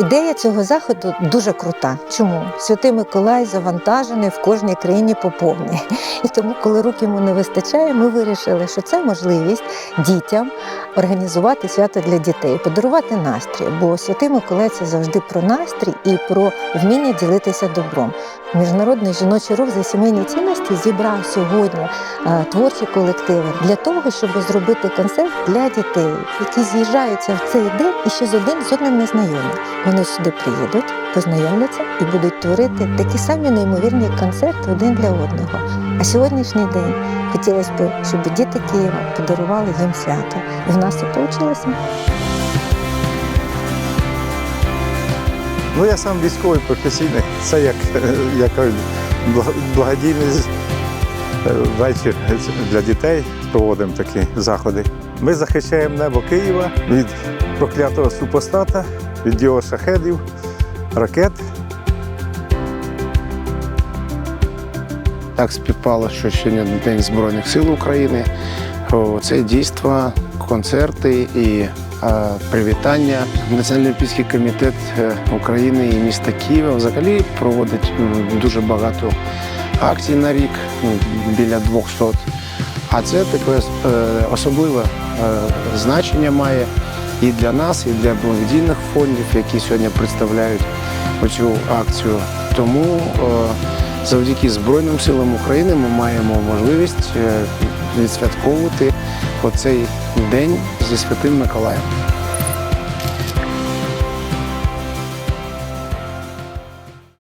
Ідея цього заходу дуже крута. Чому? Святий Миколай завантажений в кожній країні по повній. І тому, коли рук йому не вистачає, ми вирішили, що це можливість дітям організувати свято для дітей, подарувати настрій. Бо Святий Миколай це завжди про настрій і про вміння ділитися добром. Міжнародний жіночий рух за сімейні цінності зібрав сьогодні е, творчі колективи для того, щоб зробити концерт для дітей, які з'їжджаються в цей день і ще з один з одним не знайомі. Вони сюди приїдуть, познайомляться і будуть творити такі самі неймовірні концерти один для одного. А сьогоднішній день хотілося б, щоб діти Києва подарували їм свято. І в нас це вийшло. Ну, я сам військовий професійний. Це як, як благодійний вечір для дітей. Проводимо такі заходи. Ми захищаємо небо Києва від проклятого супостата, від його шахедів, ракет. Так співпало, що сьогодні День Збройних сил України. Це дійства, концерти і привітання. Національний олімпійський комітет е, України і міста Києва взагалі проводить дуже багато акцій на рік, біля 200. А це таке е, особливе е, значення має і для нас, і для благодійних фондів, які сьогодні представляють цю акцію. Тому е, завдяки Збройним силам України ми маємо можливість е, відсвятковувати оцей день зі Святим Миколаєм.